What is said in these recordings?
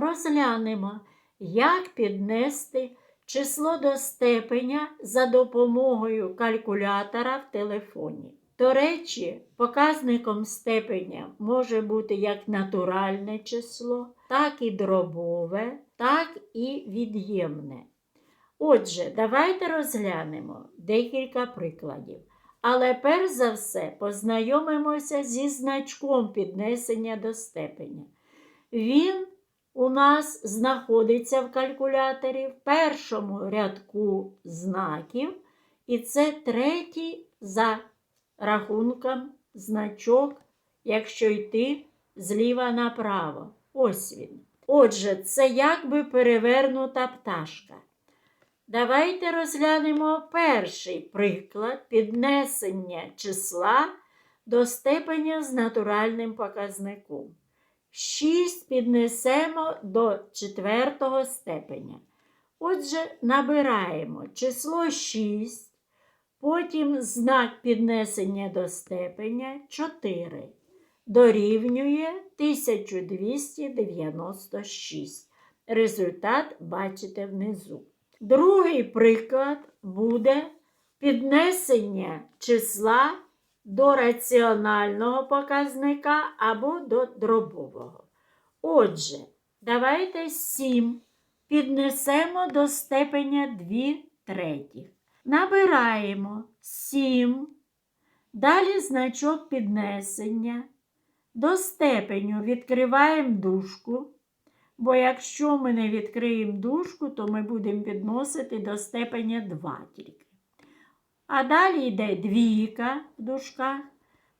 Розглянемо, як піднести число до степеня за допомогою калькулятора в телефоні. До речі, показником степеня може бути як натуральне число, так і дробове, так і від'ємне. Отже, давайте розглянемо декілька прикладів. Але перш за все познайомимося зі значком піднесення до степеня. Він нас знаходиться в калькуляторі в першому рядку знаків, і це третій за рахунком значок, якщо йти зліва направо. Ось він. Отже, це якби перевернута пташка. Давайте розглянемо перший приклад піднесення числа до степеня з натуральним показником. 6 піднесемо до четвертого степеня. Отже, набираємо число 6, потім знак піднесення до степеня 4. Дорівнює 1296. Результат бачите внизу. Другий приклад буде піднесення числа до раціонального показника або до дробового. Отже, давайте 7 піднесемо до степеня 2 третіх. Набираємо 7, далі значок піднесення. До степеню відкриваємо дужку. Бо якщо ми не відкриємо дужку, то ми будемо підносити до степеня 2 тільки. А далі йде двійка в дужках.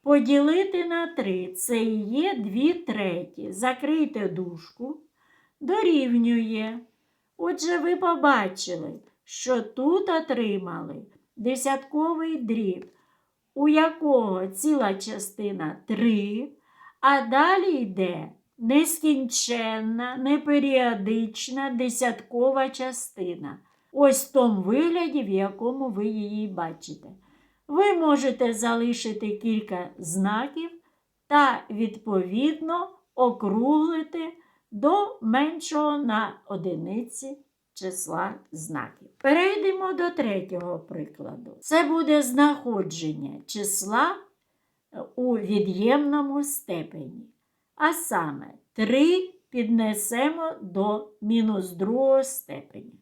Поділити на 3 це є 2 треті. Закрийте дужку, дорівнює. Отже, ви побачили, що тут отримали десятковий дріб, у якого ціла частина 3, а далі йде нескінченна, неперіодична десяткова частина. Ось в тому вигляді, в якому ви її бачите. Ви можете залишити кілька знаків та, відповідно, округлити до меншого на одиниці числа знаків. Перейдемо до третього прикладу. Це буде знаходження числа у від'ємному степені. А саме 3 піднесемо до мінус другого степеня.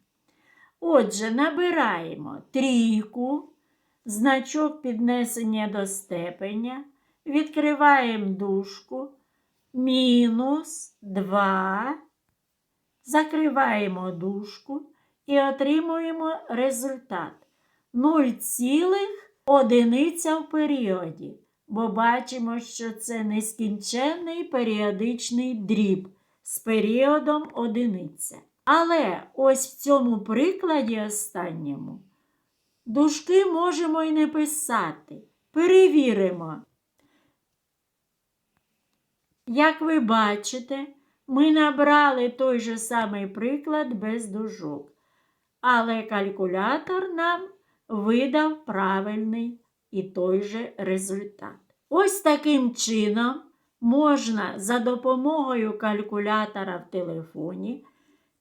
Отже, набираємо трійку, значок піднесення до степеня, відкриваємо дужку, мінус 2, закриваємо дужку і отримуємо результат 0,1 в періоді бо бачимо, що це нескінченний періодичний дріб з періодом одиниця. Але ось в цьому прикладі останньому дужки можемо і не писати. Перевіримо. Як ви бачите, ми набрали той же самий приклад без дужок. Але калькулятор нам видав правильний і той же результат. Ось таким чином можна за допомогою калькулятора в телефоні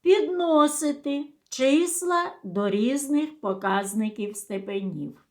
підносити числа до різних показників степенів.